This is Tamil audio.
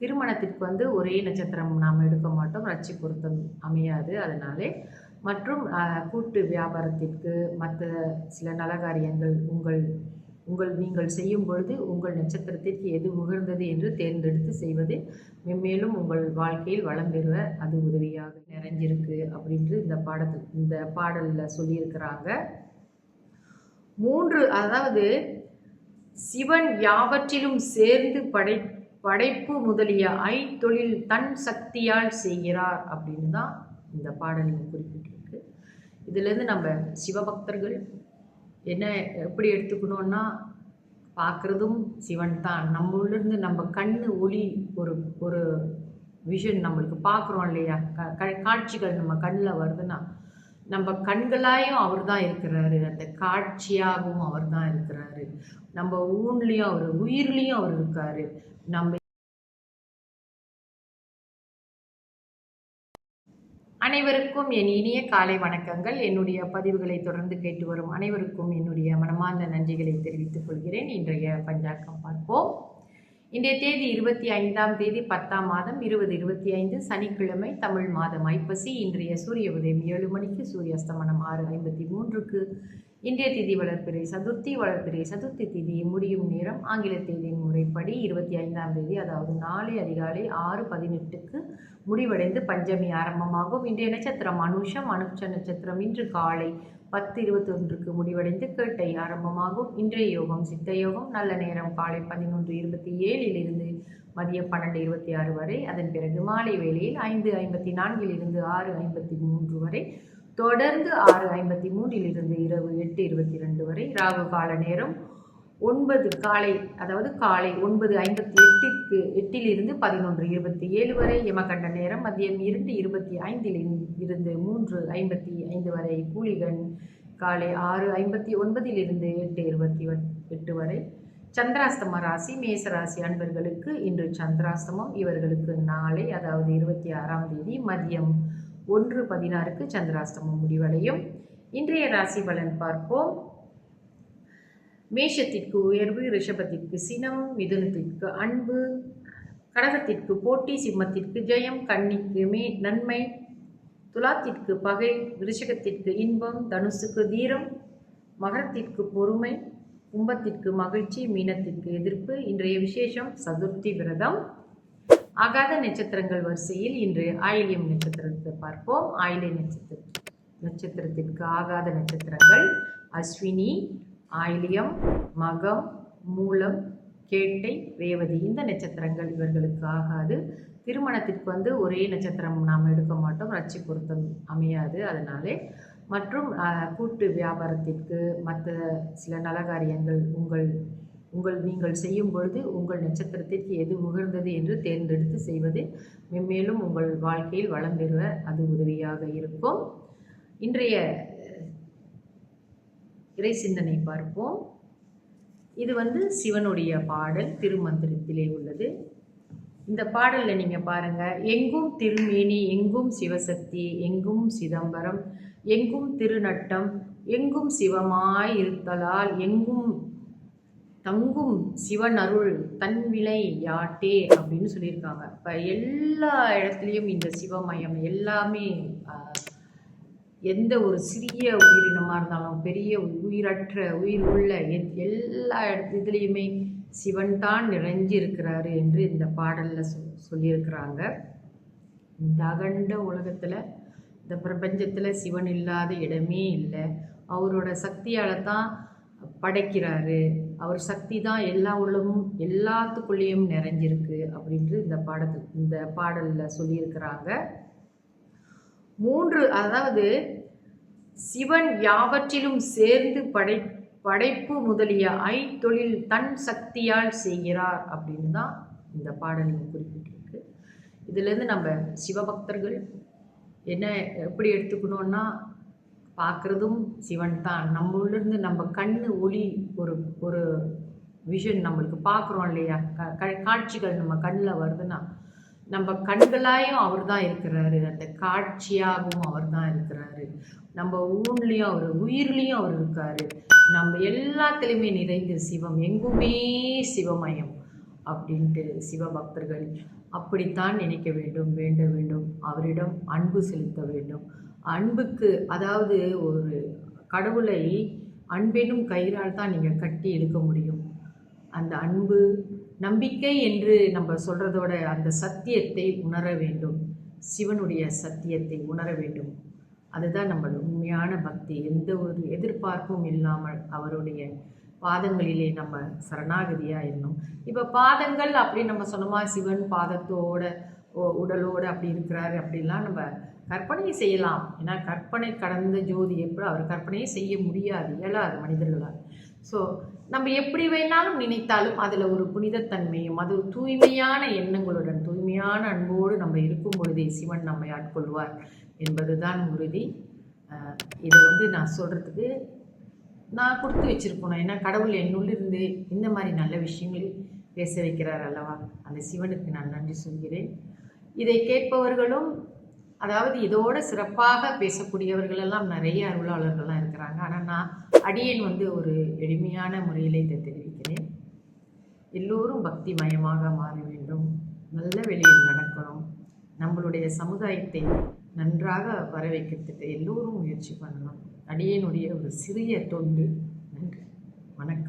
திருமணத்திற்கு வந்து ஒரே நட்சத்திரம் நாம் எடுக்க மாட்டோம். ரட்சி பொருத்தம் அமையாது. அதனாலே மற்றும் கூட்டு வியாபாரத்திற்கு மற்ற சில நலகாரியங்கள் உங்கள் உங்கள் நீங்கள் செய்யும் பொழுது உங்கள் நட்சத்திரத்திற்கு எது உகழ்ந்தது என்று தேர்ந்தெடுத்து செய்வது மென்மேலும் உங்கள் வாழ்க்கையில் வளம் பெறுவ அது உதவியாக நிறைஞ்சிருக்கு அப்படின்று இந்த பாடத்தில் இந்த பாடலில் சொல்லியிருக்கிறாங்க. மூன்று அதாவது சிவன் யாவற்றிலும் சேர்ந்து படை படைப்பு முதலிய ஐத்தொழில் தன் சக்தியால் செய்கிறார் அப்படின்னு தான் இந்த பாடலில் குறிப்பிட்டிருக்கு. இதுலேருந்து நம்ம சிவபக்தர்கள் என்ன எப்படி எடுத்துக்கணும்னா பார்க்குறதும் சிவன் தான். நம்ம உள்ளிருந்து நம்ம கண்ணு ஒளி ஒரு ஒரு விஷன் நம்மளுக்கு பார்க்குறோம் இல்லையா? க- க- காட்சிகள் நம்ம கண்ணில் வருதுன்னா நம்ம கண்களாயும் அவர் தான் இருக்கிறாரு. அந்த காட்சியாகவும் அவர் தான் இருக்கிறாரு. நம்ம ஊன்லேயும் அவர் உயிர்லேயும் அவர் இருக்காரு. நம்ம அனைவருக்கும் என் இனிய காலை வணக்கங்கள். என்னுடைய பதிவுகளை தொடர்ந்து கேட்டு வரும் அனைவருக்கும் என்னுடைய மனமார்ந்த நன்றிகளை தெரிவித்துக் கொள்கிறேன். இன்றைய பஞ்சாக்கம் பார்ப்போம். இன்றைய தேதி இருபத்தி ஐந்தாம் தேதி பத்தாம் மாதம் இருபது இருபத்தி ஐந்து சனிக்கிழமை தமிழ் மாதம் ஐப்பசி இன்றைய சூரிய உதயம் ஏழு மணிக்கு சூரிய அஸ்தமனம் ஆறு ஐம்பத்தி மூன்றுக்கு இன்றைய திதி வளர்ப்பிறை சதுர்த்தி வளர்ப்பிறை சதுர்த்தி திதி முடியும் நேரம் ஆங்கில தேதியின் முறைப்படி இருபத்தி ஐந்தாம் தேதி அதாவது நாளை அதிகாலை ஆறு பதினெட்டுக்கு முடிவடைந்து பஞ்சமி ஆரம்பமாகும். இன்றைய நட்சத்திரம் அனுஷம் அனுஷ நட்சத்திரம் இன்று காலை பத்து இருபத்தொன்றுக்கு முடிவடைந்து கேட்டை ஆரம்பமாகும். இன்றைய யோகம் சித்த யோகம் நல்ல நேரம் காலை பதினொன்று இருபத்தி ஏழிலிருந்து மதியம் பன்னெண்டு இருபத்தி ஆறு வரை அதன் பிறகு மாலை வேளையில் ஐந்து ஐம்பத்தி நான்கிலிருந்து ஆறு ஐம்பத்தி மூன்று வரை தொடர்ந்து ஆறு ஐம்பத்தி மூன்றிலிருந்து இரவு எட்டு இருபத்தி ரெண்டு வரை ராகு கால நேரம் ஒன்பது காலை அதாவது காலை ஒன்பது ஐம்பத்தி எட்டுக்கு எட்டிலிருந்து பதினொன்று இருபத்தி ஏழு வரை யமகண்ட நேரம் மதியம் இரண்டு இருபத்தி ஐந்தில் இருந்து மூன்று ஐம்பத்தி ஐந்து வரை கூலிகன் காலை ஆறு ஐம்பத்தி ஒன்பதிலிருந்து எட்டு இருபத்தி எட்டு வரை. சந்திராஸ்தம ராசி மேச ராசி அன்பர்களுக்கு இன்று சந்திராஸ்தமம் இவர்களுக்கு நாளை அதாவது இருபத்தி ஆறாம் தேதி மதியம் ஒன்று பதினாறுக்கு சந்திராஷ்டமம் முடிவடையும். இன்றைய ராசி பலன் பார்ப்போம். மேஷத்திற்கு உயர்வு ரிஷபத்திற்கு சினம் மிதுனத்திற்கு அன்பு கடகத்திற்கு போட்டி சிம்மத்திற்கு ஜெயம் கன்னிக்கு மே நன்மை துலாத்திற்கு பகை விருஷகத்திற்கு இன்பம் தனுசுக்கு தீரம் மகரத்திற்கு பொறுமை கும்பத்திற்கு மகிழ்ச்சி மீனத்திற்கு எதிர்ப்பு இன்றைய விசேஷம் சதுர்த்தி விரதம். ஆகாத நட்சத்திரங்கள் வரிசையில் இன்று ஆயிலியம் நட்சத்திரத்தை பார்ப்போம். ஆயிலிய நட்சத்திர நட்சத்திரத்திற்கு ஆகாத நட்சத்திரங்கள் அஸ்வினி ஆயிலியம் மகம் மூலம் கேட்டை ரேவதி இந்த நட்சத்திரங்கள் இவர்களுக்கு ஆகாது. திருமணத்திற்கு வந்து ஒரே நட்சத்திரம் நாம் எடுக்க மாட்டோம். ரட்சி பொருத்தம் அமையாது அதனாலே. மற்றும் கூட்டு வியாபாரத்திற்கு மற்ற சில நலகாரியங்கள் உங்கள் உங்கள் நீங்கள் செய்யும் பொழுது உங்கள் நட்சத்திரத்திற்கு எது உகர்ந்தது என்று தேர்ந்தெடுத்து செய்வது. மென்மேலும் உங்கள் வாழ்க்கையில் வளம் பெறுவ அது உதவியாக இருக்கும். இன்றைய இறை சிந்தனை பார்ப்போம். இது வந்து சிவனுடைய பாடல் திருமந்திரத்திலே உள்ளது. இந்த பாடலில் நீங்கள் பாருங்கள் எங்கும் திருமேனி எங்கும் சிவசக்தி எங்கும் சிதம்பரம் எங்கும் திருநட்டம் எங்கும் சிவமாய் இருத்தலால் எங்கும் தங்கும் சிவன் அருள் தன் விலை யாட்டே அப்படின்னு சொல்லியிருக்காங்க. இப்போ எல்லா இடத்துலையும் இந்த சிவமயம் எல்லாமே எந்த ஒரு சிறிய உயிரினமாக இருந்தாலும் பெரிய உயிரற்ற உயிர் உள்ள எத்- எல்லா இடத்து இதுலேயுமே சிவன் தான் நிறைஞ்சிருக்கிறாரு என்று இந்த பாடலில் சொல் சொல்லியிருக்கிறாங்க. இந்த அகண்ட உலகத்தில் இந்த பிரபஞ்சத்தில் சிவன் இல்லாத இடமே இல்லை. அவரோட சக்தியால் தான் படைக்கிறாரு. அவர் சக்தி தான் எல்லா உலகமும் எல்லாத்துக்குள்ளேயும் நிறைஞ்சிருக்கு அப்படின்ட்டு இந்த பாடத்து இந்த பாடலில் சொல்லியிருக்கிறாங்க. மூன்று அதாவது சிவன் யாவற்றிலும் சேர்ந்து படை படைப்பு முதலிய ஐத்தொழில் தன் சக்தியால் செய்கிறார் அப்படின்னு தான் இந்த பாடலில் குறிப்பிட்டிருக்கு. இதுலேருந்து நம்ம சிவபக்தர்கள் என்ன எப்படி எடுத்துக்கணும்னா பார்க்குறதும் சிவன் தான். நம்மளிருந்து நம்ம கண்ணு ஒளி ஒரு ஒரு விஷன் நம்மளுக்கு பார்க்குறோம் இல்லையா? க- க- காட்சிகள் நம்ம கண்ணில் வருதுன்னா நம்ம கண்களாயும் அவர் தான் இருக்கிறாரு. அந்த காட்சியாகவும் அவர் தான் இருக்கிறாரு. நம்ம ஊன்லேயும் அவர் உயிர்லேயும் அவர் இருக்காரு. நம்ம எல்லாத்துலேயுமே நிறைந்த சிவம் எங்குமே சிவமயம் அப்படின்ட்டு சிவபக்தர்கள் அப்படித்தான் நினைக்க வேண்டும் வேண்ட வேண்டும். அவரிடம் அன்பு செலுத்த வேண்டும். அன்புக்கு அதாவது ஒரு கடவுளை அன்பெனும் கயிறால் தான் நீங்கள் கட்டி இழுக்க முடியும். அந்த அன்பு நம்பிக்கை என்று நம்ம சொல்கிறதோட அந்த சத்தியத்தை உணர வேண்டும். சிவனுடைய சத்தியத்தை உணர வேண்டும். அதுதான் நம்மளோட உண்மையான பக்தி. எந்த ஒரு எதிர்பார்ப்பும் இல்லாமல் அவருடைய பாதங்களிலே நம்ம சரணாகதியாக இருந்தோம். இப்போ பாதங்கள் அப்படி நம்ம சொன்னோமா? சிவன் பாதத்தோட ஓ- அப்படி இருக்கிறாரு அப்படிலாம் நம்ம கற்பனையை செய்யலாம். ஏன்னா கற்பனை கடந்த ஜோதி எப்படி அவர் கற்பனையே செய்ய முடியாது. இயலாது மனிதர்களால். ஸோ நம்ம எப்படி வேணாலும் நினைத்தாலும் அதில் ஒரு புனிதத்தன்மையும் அது ஒரு தூய்மையான எண்ணங்களுடன் தூய்மையான அன்போடு நம்ம இருக்கும் பொழுதே சிவன் நம்மை ஆட்கொள்வார் என்பதுதான் உறுதி. இதை வந்து நான் சொல்கிறதுக்கு நான் கொடுத்து வச்சுருக்கணும். ஏன்னா கடவுள் என்னுள்ளிருந்து இந்த மாதிரி நல்ல விஷயங்களை பேச வைக்கிறார் அல்லவா? அந்த சிவனுக்கு நான் நன்றி சொல்கிறேன். இதை கேட்பவர்களும் அதாவது இதோட சிறப்பாக பேசக்கூடியவர்கள் எல்லாம் நிறைய அருளாளர்கள்லாம் இருக்கிறாங்க. ஆனால் நான் அடியேன் வந்து ஒரு எளிமையான முறையில் இதை தெரிவிக்கிறேன். எல்லோரும் பக்தி மயமாக மாற வேண்டும். நல்ல வெளியில் நடக்கணும். நம்மளுடைய சமுதாயத்தை நன்றாக வர வைக்கிறதுக்கு எல்லோரும் முயற்சி பண்ணணும். அடியேனுடைய ஒரு சிறிய தொண்டு. நன்றி. வணக்கம்.